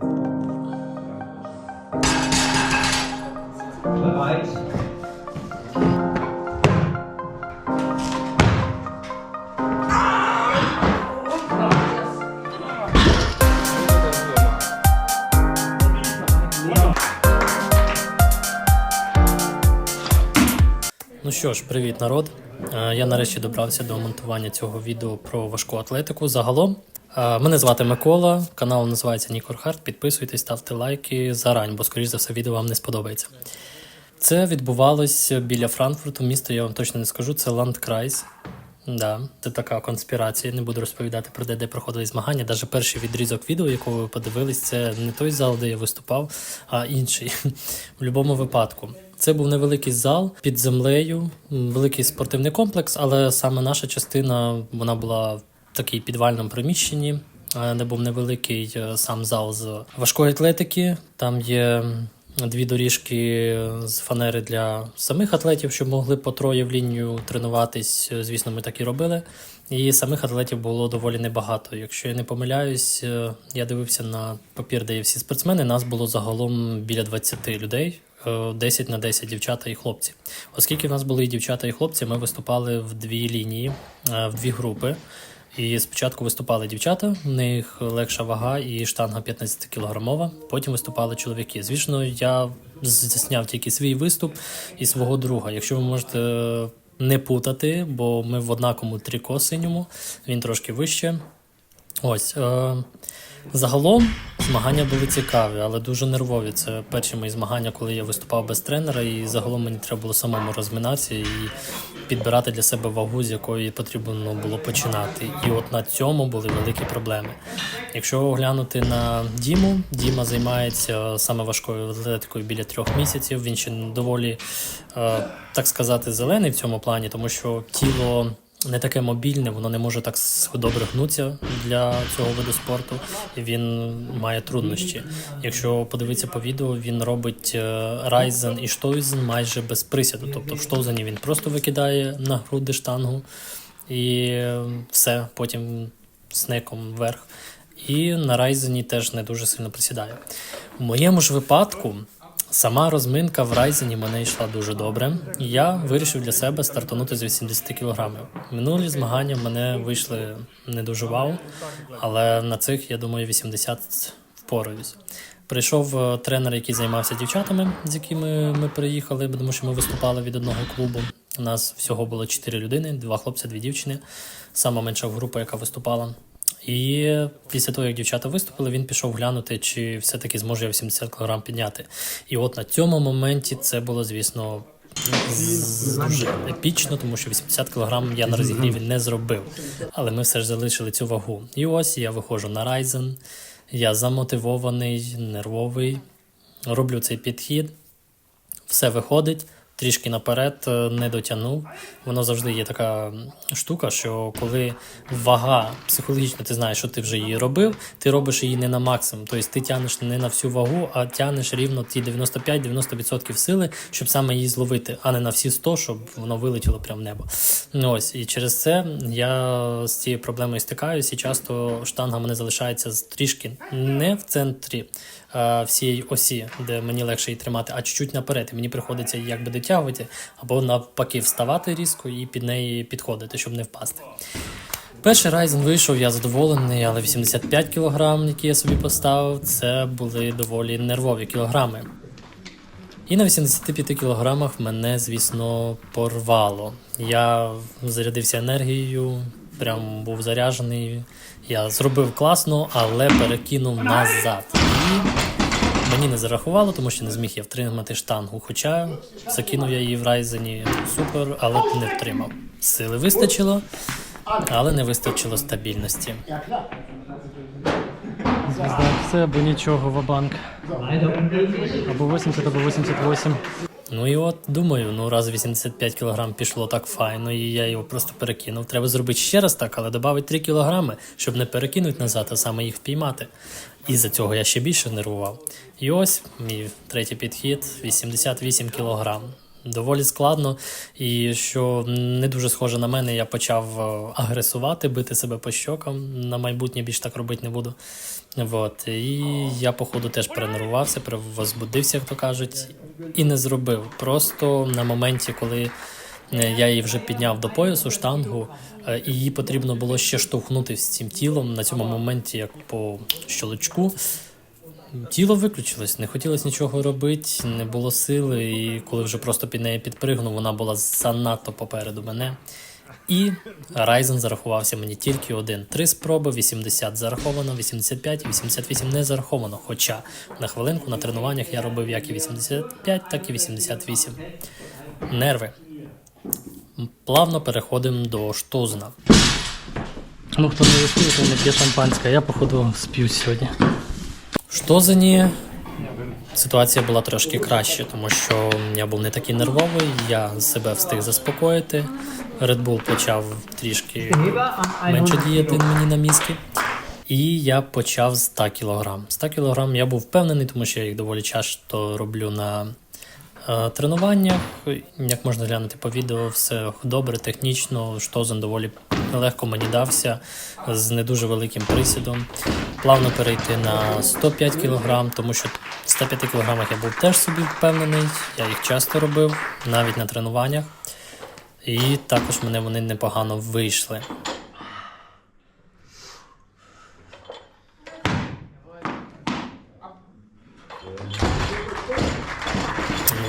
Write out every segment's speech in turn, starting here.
Ну що ж, привіт, народ. Е, Я нарешті добрався до монтування цього відео про важку атлетику. Загалом мене звати Микола, канал називається Нікор Харт. Підписуйтесь, ставте лайки зарань, бо скоріш за все відео вам не сподобається. Це відбувалось біля Франкфурту. Місто я вам точно не скажу. Це Ландкрайс. Да, це така конспірація. Не буду розповідати про де, де проходили змагання. Навіть перший відрізок відео, якого ви подивились, це не той зал, де я виступав, а інший. В будь-якому випадку. Це був невеликий зал під землею, великий спортивний комплекс, але саме наша частина вона була такій підвальному приміщенні, е, де був невеликий е, сам зал з важкої атлетики. Там є дві доріжки з фанери для самих атлетів, щоб могли по троє в лінію тренуватись. Е, Звісно, ми так і робили. І самих атлетів було доволі небагато. Якщо я не помиляюсь, я дивився на папір, де є всі спортсмени. Нас було загалом біля 20 людей. е, 10 на 10 дівчата і хлопці. Оскільки в нас були і дівчата і хлопці, ми виступали в дві лінії, в дві групи. І спочатку виступали дівчата, в них легша вага і штанга 15 кілограмова. Потім виступали чоловіки. Звісно, я засняв тільки свій виступ і свого друга. Якщо ви можете е, не путати, бо ми в однаковому тріко синьому, він трошки вище. Ось. Е- Загалом змагання були цікаві, але дуже нервові. Це перші мої змагання, коли я виступав без тренера, і загалом мені треба було самому розминатися і підбирати для себе вагу, з якої потрібно було починати. І от на цьому були великі проблеми. Якщо оглянути на Діму, Діма займається саме важкою атлетикою біля трьох місяців. Він ще доволі, е, так сказати, зелений в цьому плані, тому що тіло не таке мобільне, воно не може так добре гнутися для цього виду спорту, і він має труднощі. Якщо подивитися по відео, він робить райзен і штойзен майже без присяду. Тобто в штойзені він просто викидає на груди штангу і е, все, потім снеком вверх. І на райзені теж не дуже сильно присідає. В моєму ж випадку Сама розминка в райзені мене йшла дуже добре. І я вирішив для себе стартанути з 80 кілограмів. Минулі змагання в мене вийшли не дуже вау, але на цих, я думаю, 80 впораюсь. Прийшов е, тренер, який займався дівчатами, з якими ми приїхали, тому що ми виступали від одного клубу. У нас всього було 4 людини: два хлопці, дві дівчини. Сама менша група, яка виступала. І після того, як дівчата виступили, він пішов глянути, чи все-таки зможе я 80 кг підняти. І от на цьому моменті це було, звісно, дуже епічно, тому що 80 кг я на розігріві не зробив. Але ми все ж залишили цю вагу. І ось я виходжу на Ryzen, я замотивований, нервовий, роблю цей підхід, все виходить. Трішки наперед е, не дотягнув. Воно завжди є така штука, що коли вага психологічно ти знаєш, що ти вже її робив, ти робиш її не на максимум. Тобто ти тягнеш не на всю вагу, а тягнеш рівно ті 95-90% сили, щоб саме її зловити, а не на всі 100, щоб воно вилетіло прямо в небо. Ну ось і через це я з цією проблемою стикаюсь, і часто штанга мене залишається трішки не в центрі всієї осі, де мені легше її тримати, а чуть-чуть наперед. І мені приходиться її якби дотягувати, або навпаки вставати різко і під неї підходити, щоб не впасти. Перший райзен вийшов, я задоволений, але 85 кг, які я собі поставив, це були доволі нервові кілограми. І на 85 кілограмах мене, звісно, порвало. Я зарядився енергією, прям був заряджений. Я зробив класно, але перекинув назад. І мені не зарахувало, тому що не зміг я втримати штангу. Хоча закинув я її в райзені супер, але не втримав. Сили вистачило, але не вистачило стабільності. Все або нічого в банк. Або 80, або 88. Ну і от думаю, ну раз 85 кг пішло так файно, і я його просто перекинув. Треба зробити ще раз так, але додати 3 кг, щоб не перекинути назад, а саме їх впіймати. І за цього я ще більше нервував. І ось мій третій підхід 88 кг. Доволі складно. І що не дуже схоже на мене, я почав е, агресувати, бити себе по щокам. На майбутнє більш так робити не буду. Вот. І я, походу, теж перенервувався, перевозбудився, як то кажуть, і не зробив. Просто на моменті, коли е, я її вже підняв до поясу штангу, е, і її потрібно було ще штовхнути з цим тілом на цьому моменті, як по щелчку. Тіло виключилось, не хотілося нічого робити, не було сили, і коли вже просто під неї підпригнув, вона була занадто попереду мене. І Ryzen зарахувався мені тільки один. Три спроби, 80 зараховано, 85 і 88 не зараховано. Хоча на хвилинку на тренуваннях я робив як і 85, так і 88. Нерви. Плавно переходимо до штузна. Ну, хто не виспів, то не п'є шампанське, я походу спів сьогодні. Штозені ситуація була трошки краще, тому що я був не такий нервовий, я себе встиг заспокоїти. Red Bull почав трішки менше діяти мені на мізки. І я почав з 100 кг. 100 кг я був впевнений, тому що я їх доволі часто роблю на е, тренуваннях. Як можна глянути по відео, все добре, технічно. Штозен доволі легко мені дався з не дуже великим присідом. Плавно перейти на 105 кг, тому що в 105 кг я був теж собі впевнений, я їх часто робив, навіть на тренуваннях. І також мене вони непогано вийшли.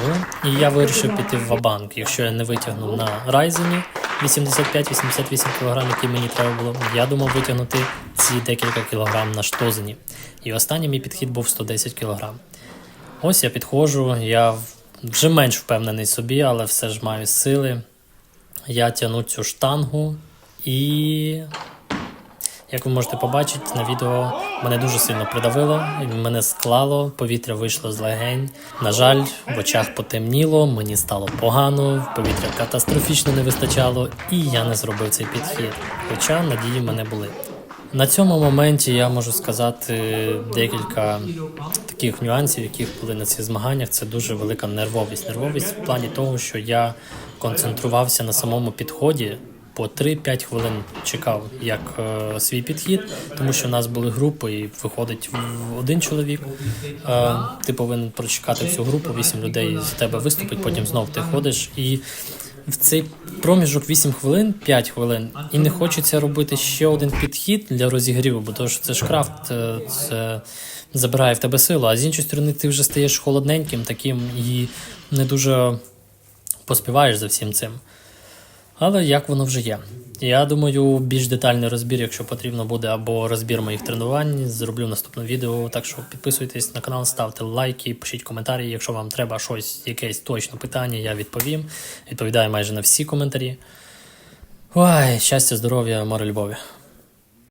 Ну, і я вирішив піти в Вабанк. Якщо я не витягнув на Райзені 85-88 кг, які мені треба було, я думав витягнути ці декілька кілограм на штозені. І останній мій підхід був 110 кг. Ось я підходжу, я вже менш впевнений собі, але все ж маю сили. Я тягну цю штангу і. Як ви можете побачити на відео, мене дуже сильно придавило, мене склало, повітря вийшло з легень. На жаль, в очах потемніло, мені стало погано, повітря катастрофічно не вистачало, і я не зробив цей підхід. Хоча надії мене були. На цьому моменті я можу сказати декілька таких нюансів, які були на цих змаганнях. Це дуже велика нервовість. Нервовість в плані того, що я концентрувався на самому підході. По 3-5 хвилин чекав як е, свій підхід, тому що в нас були групи, і виходить один чоловік. Е, ти повинен прочекати всю групу, 8 людей з тебе виступить, потім знов ти ходиш. І в цей проміжок 8 хвилин, 5 хвилин, і не хочеться робити ще один підхід для розігріву, бо то, що це ж крафт, е, це забирає в тебе силу. А з іншої сторони, ти вже стаєш холодненьким, таким і не дуже поспіваєш за всім цим. Але як воно вже є. Я думаю, більш детальний розбір, якщо потрібно буде, або розбір моїх тренувань, зроблю в наступному відео. Так що підписуйтесь на канал, ставте лайки, пишіть коментарі. Якщо вам треба щось, якесь точне питання, я відповім. Відповідаю майже на всі коментарі. Ой, щастя, здоров'я, море любові.